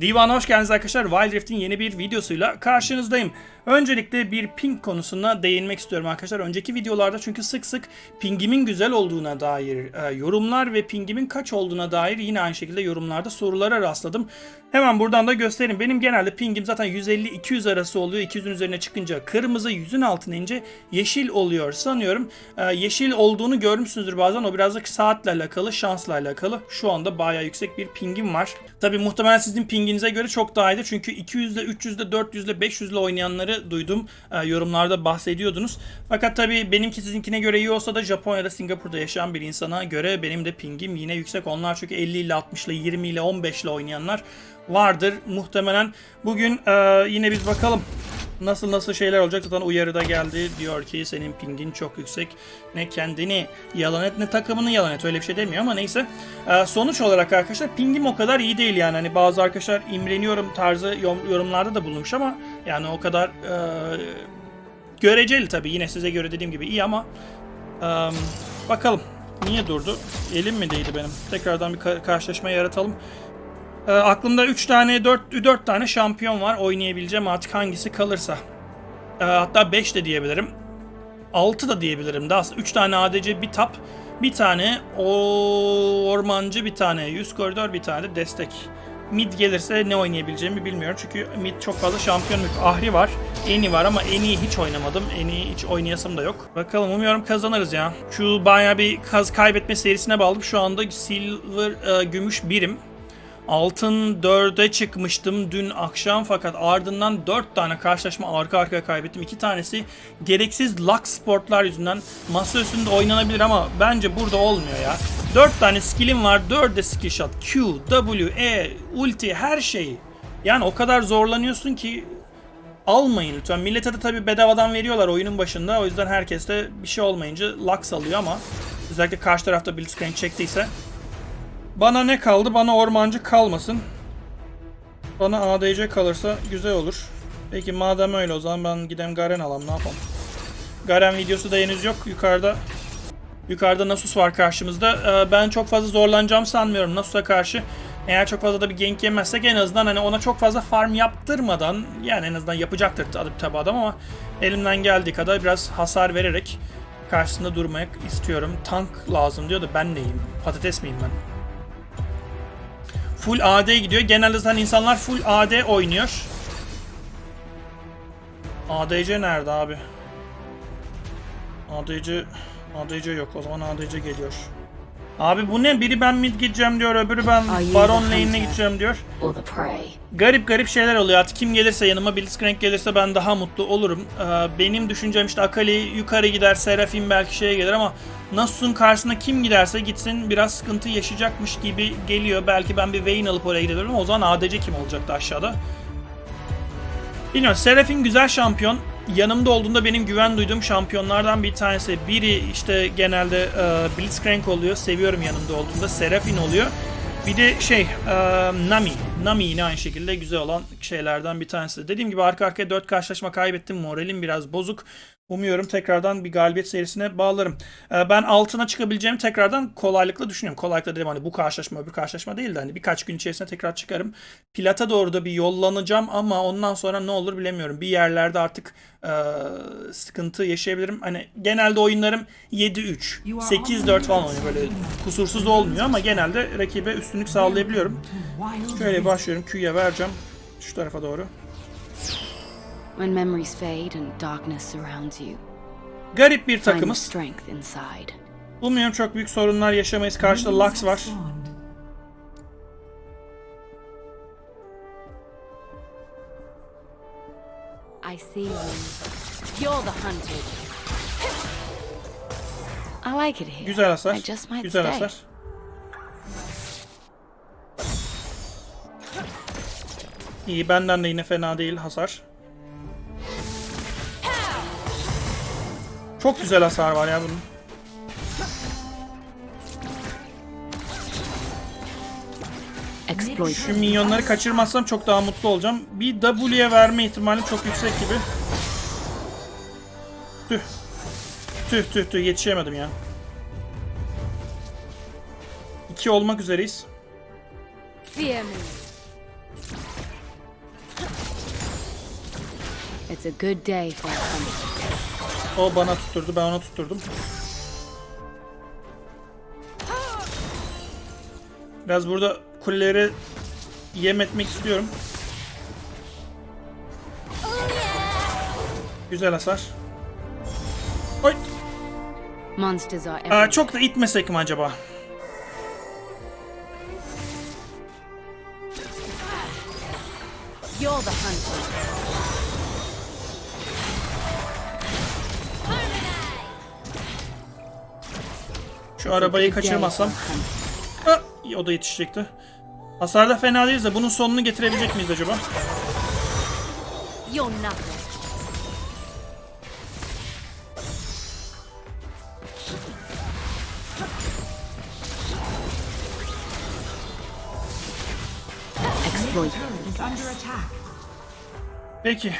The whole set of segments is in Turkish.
Divan'a hoş geldiniz arkadaşlar. Wild Rift'in yeni bir videosuyla karşınızdayım. Öncelikle bir ping konusuna değinmek istiyorum arkadaşlar. Önceki videolarda çünkü sık sık pingimin güzel olduğuna dair e, yorumlar ve pingimin kaç olduğuna dair yine aynı şekilde yorumlarda sorulara rastladım. Hemen buradan da göstereyim. Benim genelde pingim zaten 150-200 arası oluyor. 200'ün üzerine çıkınca kırmızı, 100'ün altına ince yeşil oluyor sanıyorum. E, yeşil olduğunu görmüşsünüzdür bazen. O birazcık saatle alakalı, şansla alakalı. Şu anda bayağı yüksek bir pingim var. Tabi muhtemelen sizin pinginize göre çok daha iyidir. Çünkü 200'le, 300'le, 400'le, 500'le oynayanları duydum. E, yorumlarda bahsediyordunuz. Fakat tabi benimki sizinkine göre iyi olsa da Japonya'da, Singapur'da yaşayan bir insana göre benim de pingim yine yüksek. Onlar çünkü 50 ile 60 ile 20 ile 15 ile oynayanlar vardır muhtemelen. Bugün e, yine biz bakalım nasıl nasıl şeyler olacak. Zaten uyarıda geldi. Diyor ki senin pingin çok yüksek. Ne kendini yalan et ne takımını yalan et. Öyle bir şey demiyor ama neyse. E, sonuç olarak arkadaşlar pingim o kadar iyi değil yani. Hani bazı arkadaşlar imreniyorum tarzı yorum- yorumlarda da bulunmuş ama yani o kadar e, göreceli tabii. Yine size göre dediğim gibi iyi ama e, bakalım. Niye durdu? Elim mi değdi benim? Tekrardan bir ka- karşılaşma yaratalım. E, aklımda 3 tane 4 4 tane şampiyon var oynayabileceğim artık hangisi kalırsa. E, hatta 5 de diyebilirim. 6 da diyebilirim. Daha 3 tane ADC bir tap, bir tane o ormancı, bir tane yüz koridor, bir tane de destek. Mid gelirse ne oynayabileceğimi bilmiyorum çünkü mid çok fazla şampiyon yok. Ahri var, Eni var ama Eni'yi hiç oynamadım. Eni'yi hiç oynayasım da yok. Bakalım umuyorum kazanırız ya. Şu bayağı bir kaz kaybetme serisine bağladım. Şu anda silver e, gümüş birim. Altın 4'e çıkmıştım dün akşam fakat ardından 4 tane karşılaşma arka arkaya kaybettim. 2 tanesi gereksiz Lux Sportlar yüzünden masa üstünde oynanabilir ama bence burada olmuyor ya. 4 tane skill'im var. 4 de skill shot. Q, W, E, ulti her şey. Yani o kadar zorlanıyorsun ki almayın lütfen. Millete de tabii bedavadan veriyorlar oyunun başında. O yüzden herkes de bir şey olmayınca Lux alıyor ama özellikle karşı tarafta Blitzcrank çektiyse bana ne kaldı? Bana ormancı kalmasın. Bana ADC kalırsa güzel olur. Peki madem öyle o zaman ben gidem Garen alalım ne yapalım. Garen videosu da henüz yok. Yukarıda Yukarıda Nasus var karşımızda. Ee, ben çok fazla zorlanacağım sanmıyorum Nasus'a karşı. Eğer çok fazla da bir gank yemezsek en azından hani ona çok fazla farm yaptırmadan yani en azından yapacaktır tabii adam ama elimden geldiği kadar biraz hasar vererek karşısında durmak istiyorum. Tank lazım diyor da ben neyim? Patates miyim ben? Full AD gidiyor. Genelde zaten insanlar full AD oynuyor. ADC nerede abi? ADC ADC yok. O zaman ADC geliyor. Abi bu ne? Biri ben mid gideceğim diyor, öbürü ben baron lane'ine gideceğim diyor. Garip garip şeyler oluyor. Artık kim gelirse yanıma Blitzcrank gelirse ben daha mutlu olurum. Ee, benim düşüncem işte Akali yukarı gider, Seraphim belki şeye gelir ama Nasus'un karşısına kim giderse gitsin biraz sıkıntı yaşayacakmış gibi geliyor. Belki ben bir Vayne alıp oraya gidebilirim o zaman ADC kim olacaktı aşağıda? Bilmiyorum. Seraphim güzel şampiyon. Yanımda olduğunda benim güven duyduğum şampiyonlardan bir tanesi. Biri işte genelde e, Blitzcrank oluyor. Seviyorum yanımda olduğunda. Seraphim oluyor. Bir de şey e, Nami. Nami yine aynı şekilde güzel olan şeylerden bir tanesi. Dediğim gibi arka arkaya 4 karşılaşma kaybettim. Moralim biraz bozuk. Umuyorum tekrardan bir galibiyet serisine bağlarım. E, ben altına çıkabileceğimi tekrardan kolaylıkla düşünüyorum. Kolaylıkla dedim hani bu karşılaşma öbür karşılaşma değil de hani birkaç gün içerisinde tekrar çıkarım. Plata doğru da bir yollanacağım ama ondan sonra ne olur bilemiyorum. Bir yerlerde artık e, sıkıntı yaşayabilirim. Hani genelde oyunlarım 7-3, 8-4 falan oluyor. Böyle kusursuz olmuyor ama genelde rakibe üstünlük sağlayabiliyorum. Şöyle başlıyorum. Q'ya vereceğim. Şu tarafa doğru. When memories fade and darkness surrounds you, Garip bir takımız. strength inside. Umuyorum çok büyük sorunlar yaşamayız. Karşıda Lux var. I see you. You're the hunted. I like it here. Güzel hasar. I just might Güzel stay. hasar. İyi benden de yine fena değil hasar. Çok güzel hasar var ya bunun. Şu minyonları kaçırmazsam çok daha mutlu olacağım. Bir W'ye verme ihtimali çok yüksek gibi. Tüh. Tüh tüh tüh yetişemedim ya. 2 olmak üzereyiz. It's a good day for o bana tutturdu, ben ona tutturdum. Biraz burada kuleleri yem etmek istiyorum. Güzel hasar. Oy. Aa, çok da itmesek mi acaba? You're the hunter. Şu arabayı kaçırmazsam. Ha, o da yetişecekti. Hasarda fena değiliz de bunun sonunu getirebilecek miyiz acaba? Peki.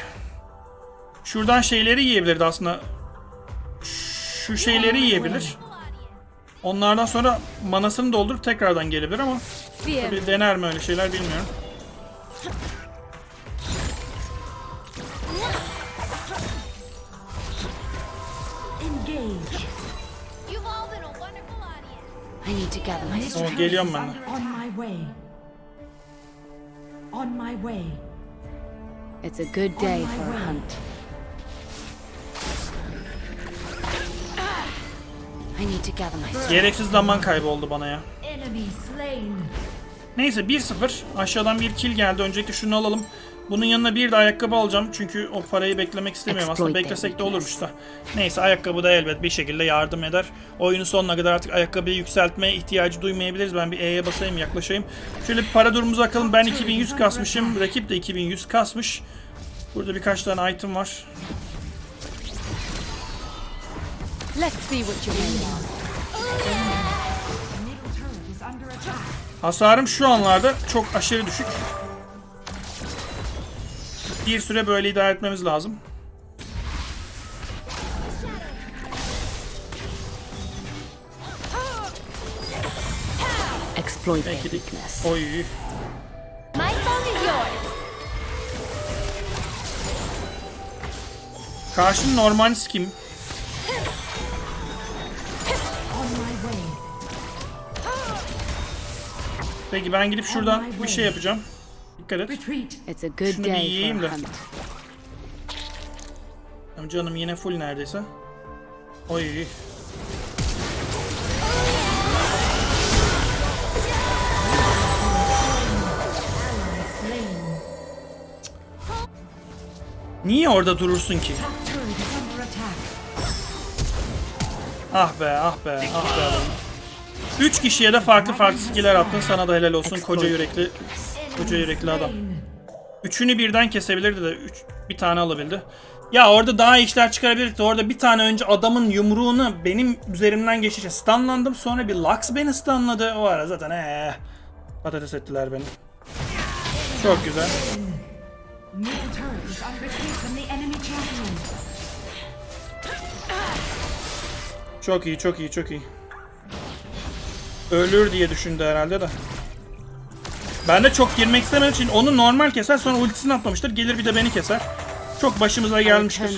Şuradan şeyleri yiyebilirdi aslında. Şu şeyleri yiyebilir. Onlardan sonra manasını doldurup tekrardan gelebilir ama tabii dener mi öyle şeyler bilmiyorum. Engage. You've all been a wonderful audience. I need to gather my Middle strength. Tamam, geliyorum ben de. turret is On my way. On my way. It's a good day for a hunt. Gereksiz zaman kaybı oldu bana ya. Enemy slain. Neyse 1-0. Aşağıdan bir kill geldi. Öncelikle şunu alalım. Bunun yanına bir de ayakkabı alacağım. Çünkü o parayı beklemek istemiyorum. Aslında beklesek de olurmuş da. Neyse ayakkabı da elbet bir şekilde yardım eder. Oyunun sonuna kadar artık ayakkabıyı yükseltmeye ihtiyacı duymayabiliriz. Ben bir E'ye basayım yaklaşayım. Şöyle bir para durumumuza bakalım. Ben 2100 kasmışım. Rakip de 2100 kasmış. Burada birkaç tane item var. Let's see what you're made of. Middle turret is under attack. Hasarım şu anlarda çok aşırı düşük. Bir süre böyle idare etmemiz lazım. Exploit Belki de... Oy. My song is yours. Karşının normal kim? Peki ben gidip şuradan bir şey yapacağım. Dikkat et. Şunu bir yiyeyim de. Tamam Canım yine full neredeyse. Oy. Niye orada durursun ki? Ah be ah be ah be adamım. Üç kişiye de farklı farklı skiller attın. Sana da helal olsun koca yürekli koca yürekli adam. Üçünü birden kesebilirdi de üç, bir tane alabildi. Ya orada daha iyi işler çıkarabilirdi. Orada bir tane önce adamın yumruğunu benim üzerimden geçince stunlandım. Sonra bir Lux beni stunladı. O ara zaten ee, patates ettiler beni. Çok güzel. Çok iyi, çok iyi, çok iyi. Ölür diye düşündü herhalde de. Ben de çok girmek istemediğim için onu normal keser sonra ultisini atmamıştır. Gelir bir de beni keser. Çok başımıza gelmiştir.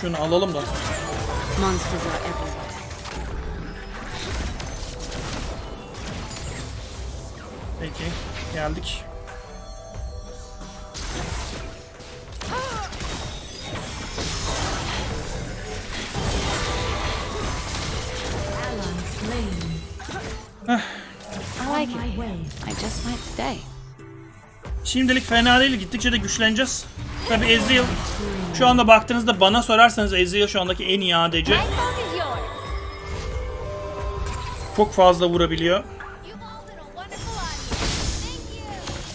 Şunu alalım da. Monsters are everywhere. Might stay. Şimdilik fena değil. Gittikçe de güçleneceğiz. Tabi Ezreal şu anda baktığınızda bana sorarsanız Ezreal şu andaki en iyi ADC. Çok fazla vurabiliyor.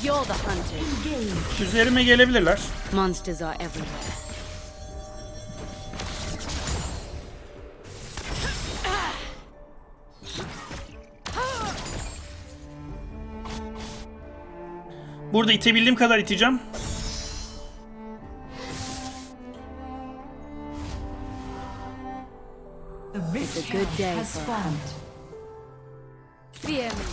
You're the hunter. Üzerime gelebilirler. Monsters are everywhere. Burada itebildiğim kadar iteceğim. It's a good day Fear me.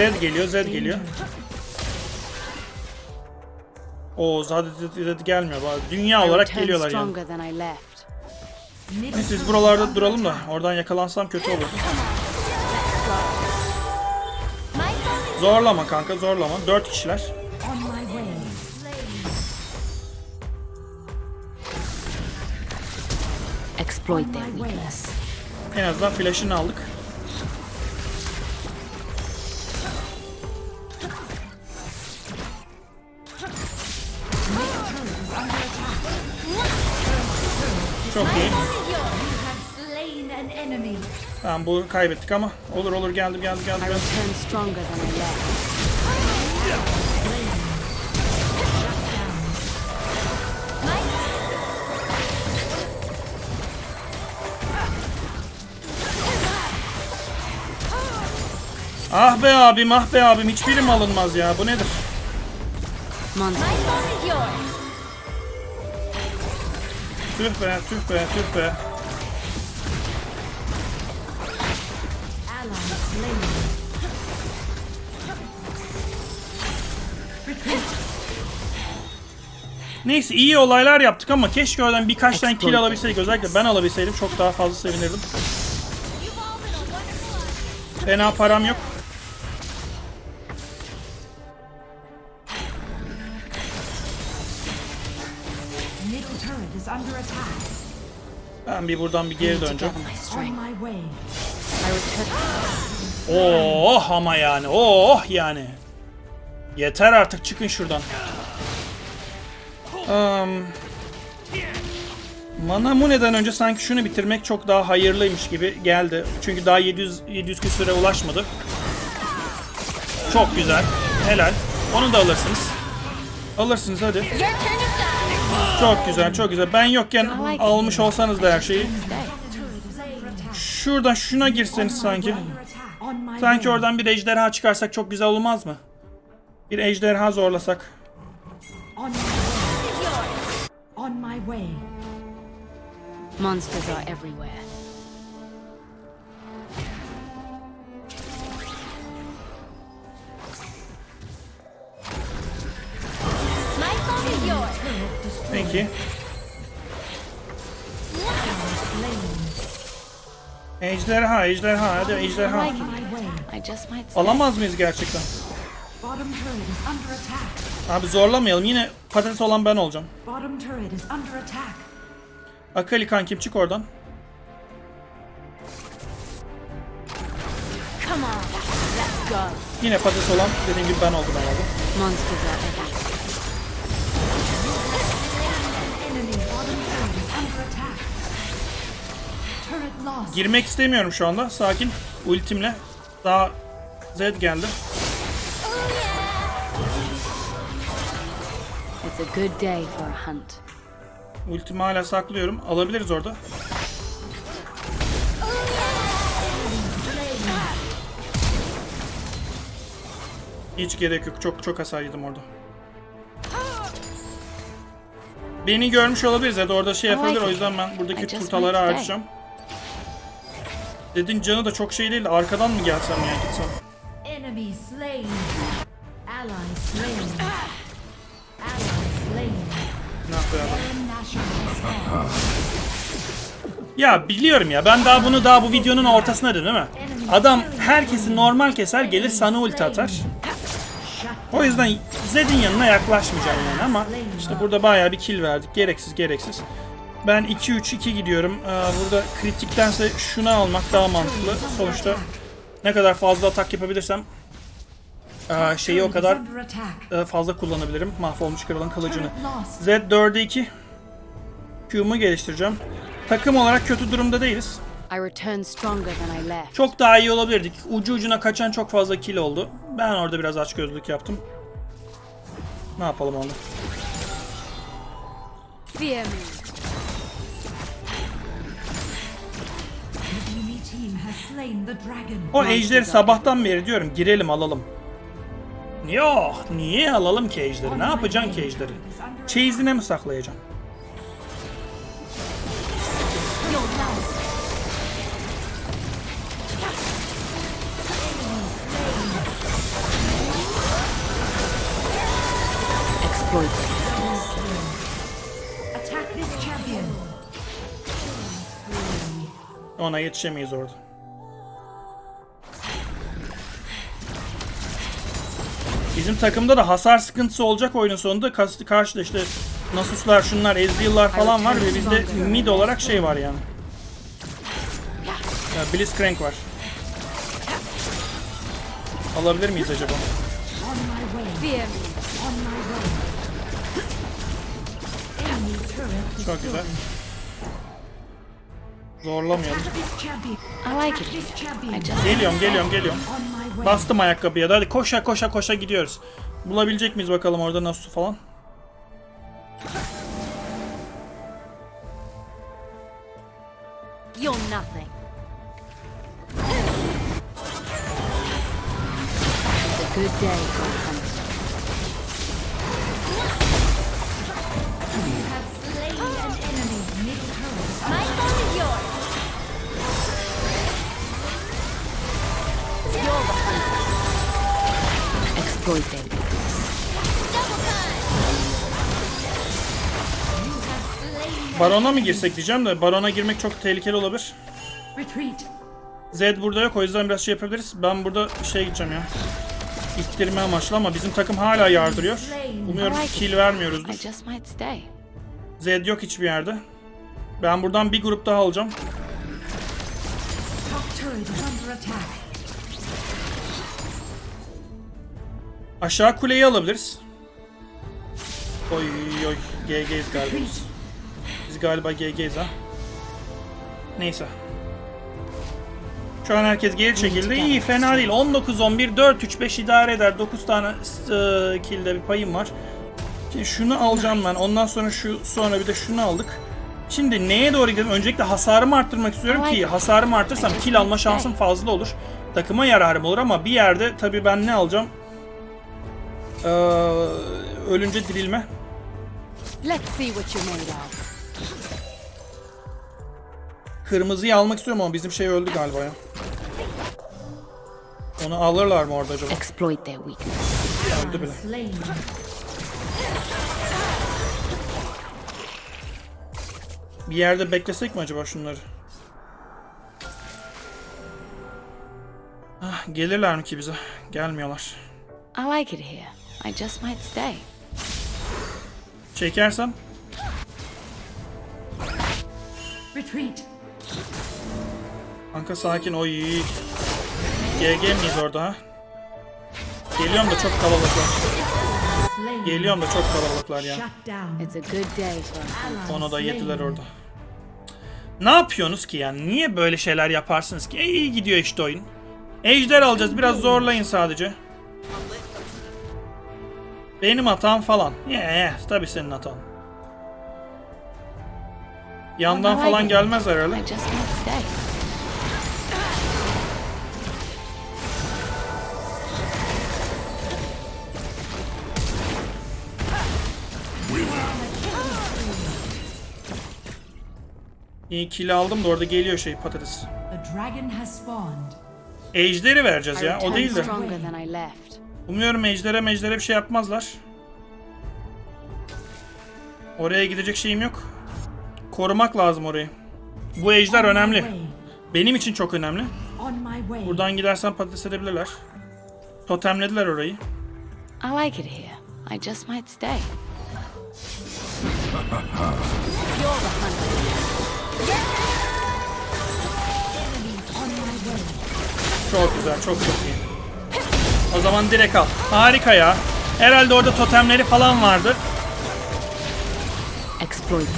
Zed geliyor, Zed geliyor. Oo Zed, Zed, Zed gelmiyor. Dünya olarak geliyorlar yani. Neyse biz buralarda duralım da oradan yakalansam kötü olur. Zorlama kanka zorlama. Dört kişiler. En azından flash'ını aldık. Çok iyi. Tamam bu kaybettik ama olur olur geldim geldim geldim. Ah be abim ah be abim hiçbirim alınmaz ya bu nedir? Monster. Tüh be tüh be tüh be. Neyse iyi olaylar yaptık ama keşke oradan birkaç tane kill alabilseydik. Özellikle ben alabilseydim çok daha fazla sevinirdim. Fena param yok. Ben bir buradan bir geri döneceğim. Oh ama yani oh yani. Yeter artık çıkın şuradan. Um, Manamune'den önce sanki şunu bitirmek çok daha hayırlıymış gibi geldi. Çünkü daha 700 700 küsüre ulaşmadı. Çok güzel. Helal. Onu da alırsınız. Alırsınız hadi. Çok güzel, çok güzel. Ben yokken almış olsanız da her şeyi. Şuradan şuna girseniz sanki. Sanki oradan bir ejderha çıkarsak çok güzel olmaz mı? Bir ejderha zorlasak. Monsters are everywhere. Peki. Ejderha, ejderha, hadi ejderha. Alamaz mıyız gerçekten? Bottom turret is under attack. Abi zorlamayalım. Yine patates olan ben olacağım. Bottom turret is under attack. Akali kankim çık oradan. Come on. Let's go. Yine patates olan dediğim gibi ben oldum herhalde. Girmek istemiyorum şu anda. Sakin. Ultimle. Daha Zed geldi. It's a good day for a hunt. Ultimi hala saklıyorum. Alabiliriz orada. Hiç gerek yok. Çok çok hasar yedim orada. Beni görmüş olabiliriz ya da orada şey yapabilir. O yüzden ben buradaki stay. harcayacağım. Dedin canı da çok şey değil. Arkadan mı gelsem ya gitsem? Enemy slain. Ally slain. Ally slain. Ne yapıyor adam? Ya biliyorum ya ben daha bunu daha bu videonun ortasına dedim değil mi? Adam herkesi normal keser gelir sana ulti atar. O yüzden Zed'in yanına yaklaşmayacağım yani ama işte burada bayağı bir kill verdik. Gereksiz gereksiz. Ben 2-3-2 gidiyorum. Ee, burada kritiktense şunu almak daha mantıklı. Sonuçta ne kadar fazla atak yapabilirsem ee, şeyi o kadar e, fazla kullanabilirim. Mahvolmuş kralın kılıcını. Turret lost. Z 4'e 2. Q'mu geliştireceğim. Takım olarak kötü durumda değiliz. Çok daha iyi olabilirdik. Ucu ucuna kaçan çok fazla kill oldu. Ben orada biraz açgözlülük yaptım. Ne yapalım onu? Fear me. O ejderi sabahtan beri diyorum girelim alalım. Yok. Niye alalım ki ejderi? Ne yapacaksın ki ejderi? Çeyizine mi saklayacaksın? Exploit. Attack this champion. Ona yetişemeyiz orada. Bizim takımda da hasar sıkıntısı olacak oyunun sonunda. Karşıda işte Nasus'lar, şunlar, Ezreal'lar falan var ve bizde mid olarak şey var yani. Ya, Blitzcrank var. Alabilir miyiz acaba? Çok güzel. Zorlamayalım. Geliyorum, geliyorum, geliyorum. Bastım ayakkabıya da. Hadi koşa koşa koşa gidiyoruz. Bulabilecek miyiz bakalım orada Nasus'u falan? You're nothing. Good day time. Barona mı girsek diyeceğim de Barona girmek çok tehlikeli olabilir. Retreat. Zed burada yok o yüzden biraz şey yapabiliriz. Ben burada şey gideceğim ya. İttirme amaçlı ama bizim takım hala yardırıyor. Umuyorum kill vermiyoruzdur. Zed yok hiçbir yerde. Ben buradan bir grup daha alacağım. Aşağı kuleyi alabiliriz. Oy oy GG'yiz galiba biz. Biz galiba GG'yiz ha. Neyse. Şu an herkes geri çekildi. İyi fena değil. 19-11 4-3-5 idare eder. 9 tane e, kill'de bir payım var. Şimdi şunu alacağım ben. Ondan sonra şu sonra bir de şunu aldık. Şimdi neye doğru gidelim? Öncelikle hasarımı arttırmak istiyorum ki hasarımı arttırsam kill alma şansım fazla olur. Takıma yararım olur ama bir yerde tabii ben ne alacağım? Ee, ölünce dirilme. Let's see what you're made of. Kırmızıyı almak istiyorum ama bizim şey öldü galiba ya. Onu alırlar mı orada acaba? Exploit their weakness. Öldü bile. Slain. Bir yerde beklesek mi acaba şunları? Ah, gelirler mi ki bize? Gelmiyorlar. I like it here. I just might stay. Çekersem Retreat. Kanka sakin oy. GG miyiz orada ha? Geliyorum da çok kalabalıklar. Geliyorum da çok kalabalıklar ya. Shut down. It's a good day for a hunter. Onu da yediler orada. Ne yapıyorsunuz ki yani? Niye böyle şeyler yaparsınız ki? E, iyi gidiyor işte oyun. Ejder alacağız. Biraz zorlayın sadece. Benim hatam falan. Yeah, tabii senin hatan. Yandan falan gelmez herhalde. İyi kill aldım da orada geliyor şey patates. Ejderi vereceğiz ya. O değil de. Umuyorum ejdere mejdere bir şey yapmazlar. Oraya gidecek şeyim yok. Korumak lazım orayı. Bu ejder önemli. Benim için çok önemli. Buradan gidersen patates edebilirler. Totemlediler orayı. I like it here. I just might stay. Çok güzel, çok çok iyi. O zaman direkt al. Harika ya. Herhalde orada totemleri falan vardı. Exploit.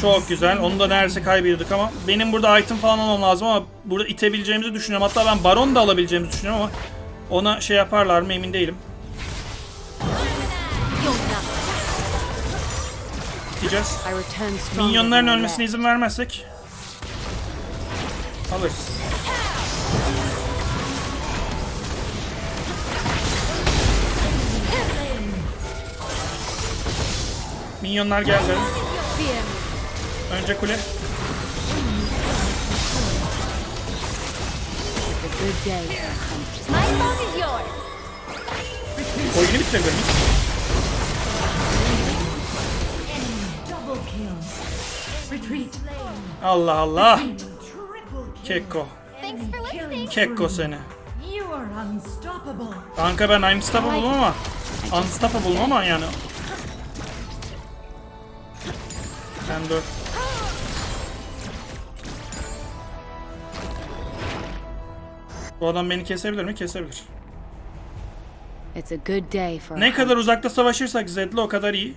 Çok güzel. Onu da neredeyse kaybediyorduk ama benim burada item falan almam lazım ama burada itebileceğimizi düşünüyorum. Hatta ben baron da alabileceğimizi düşünüyorum ama ona şey yaparlar mı emin değilim. Gideceğiz. Minyonların ölmesine izin vermezsek alırız. Minyonlar geldi. Önce kule. Oyunu. Retreat. Allah Allah. Kekko. Kekko seni. Kanka ben unstoppable ama unstoppable ama yani. Sen dur. Bu adam beni kesebilir mi? Kesebilir. It's a good day for Ne kadar uzakta savaşırsak Zed'le o kadar iyi.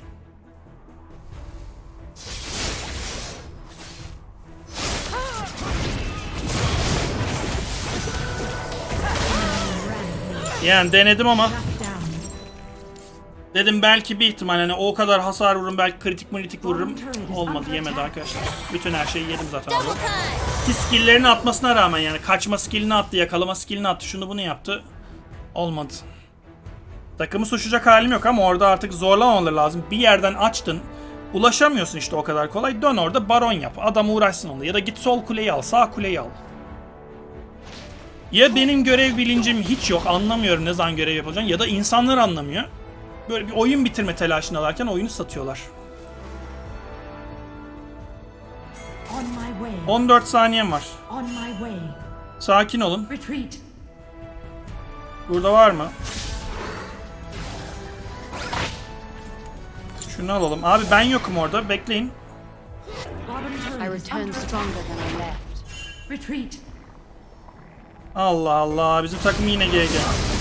Yani denedim ama. Dedim belki bir ihtimal hani o kadar hasar vururum belki kritik kritik vururum. Olmadı yemedi arkadaşlar. Bütün her şeyi yedim zaten time. Ki skill'lerini atmasına rağmen yani kaçma skill'ini attı, yakalama skill'ini attı, şunu bunu yaptı. Olmadı. Takımı suçlayacak halim yok ama orada artık zorlamamaları lazım. Bir yerden açtın, ulaşamıyorsun işte o kadar kolay. Dön orada baron yap. Adam uğraşsın onunla. Ya da git sol kuleyi al, sağ kuleyi al. Ya benim görev bilincim hiç yok, anlamıyorum ne zaman görev yapacağım ya da insanlar anlamıyor. Böyle bir oyun bitirme telaşındalarken oyunu satıyorlar. On my way. 14 saniyem var. Sakin olun. Burada var mı? Şunu alalım. Abi ben yokum orada. Bekleyin. Allah Allah. Bizim takım yine GG.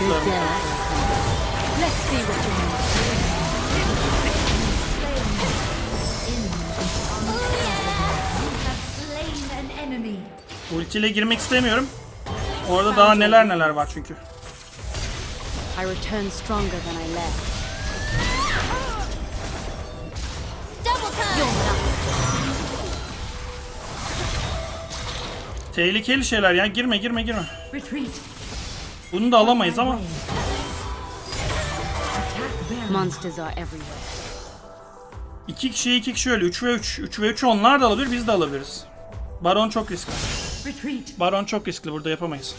Know. Slain an enemy. Ultiyle girmek istemiyorum. Orada daha neler neler var çünkü. I returned stronger than I left. Tehlikeli şeyler ya. Girme girme girme. Bunu da alamayız ama. İki kişi iki kişi öyle. 3 ve 3. 3 ve 3 onlar da alabilir biz de alabiliriz. Baron çok riskli. Baron çok riskli. Burada yapamayız.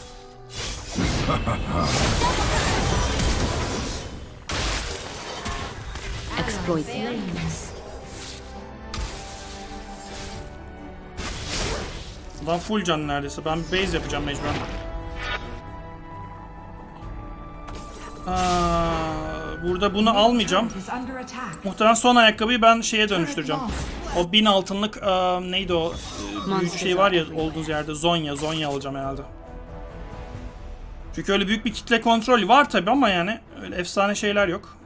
Exploit Lan full can neredeyse. Ben base yapacağım mecburen. Aa, burada bunu almayacağım. Muhtemelen son ayakkabıyı ben şeye dönüştüreceğim. O bin altınlık aa, neydi o e, büyük şey var ya olduğunuz yerde Zonya. Zonya alacağım herhalde. Çünkü öyle büyük bir kitle kontrolü var tabi ama yani öyle efsane şeyler yok.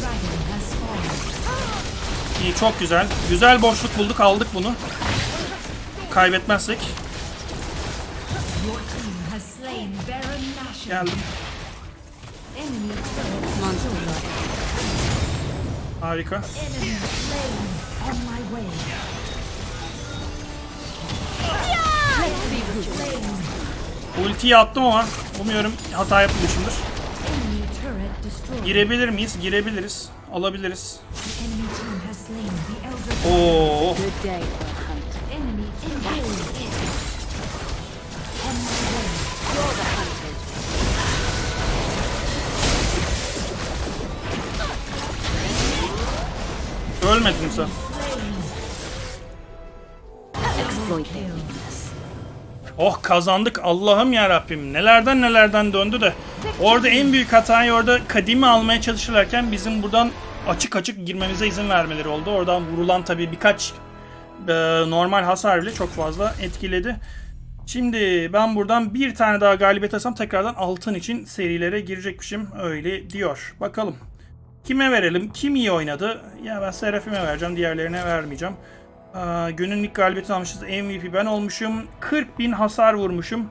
Dragon has fallen. İyi çok güzel. Güzel boşluk bulduk aldık bunu. Kaybetmezsek. Geldim. Harika. Ultiyi attım ama umuyorum hata yapmamışımdır. Girebilir miyiz? Girebiliriz. Alabiliriz. Oo. Ölmedin sen. Exploit their weakness. Oh kazandık Allah'ım ya Rabbim. Nelerden nelerden döndü de. Orada en büyük hatayı orada kadimi almaya çalışırlarken bizim buradan açık açık girmemize izin vermeleri oldu. Oradan vurulan tabii birkaç e, normal hasar bile çok fazla etkiledi. Şimdi ben buradan bir tane daha galibiyet alsam tekrardan altın için serilere girecekmişim. Öyle diyor. Bakalım. Kime verelim? Kim iyi oynadı? Ya ben Serafim'e vereceğim. Diğerlerine vermeyeceğim. Aa, günün ilk galibiyetini almışız. MVP ben olmuşum. 40 bin hasar vurmuşum.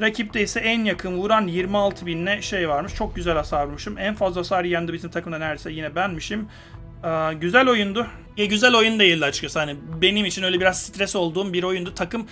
Rakipte ise en yakın vuran 26 binle şey varmış. Çok güzel hasar vurmuşum. En fazla hasar yiyen de bizim takımda neredeyse yine benmişim. Ee, güzel oyundu. Ya güzel oyun değildi açıkçası. Hani benim için öyle biraz stres olduğum bir oyundu. Takım e,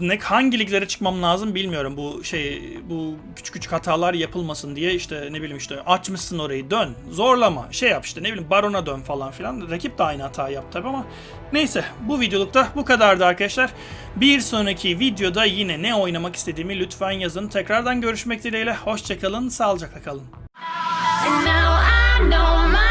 ne hangi liglere çıkmam lazım bilmiyorum. Bu şey bu küçük küçük hatalar yapılmasın diye işte ne bileyim işte açmışsın orayı dön. Zorlama. Şey yap işte ne bileyim barona dön falan filan. Rakip de aynı hata yaptı tabii ama neyse bu videolukta bu kadardı arkadaşlar. Bir sonraki videoda yine ne oynamak istediğimi lütfen yazın. Tekrardan görüşmek dileğiyle. Hoşçakalın. Sağlıcakla kalın. And now I know my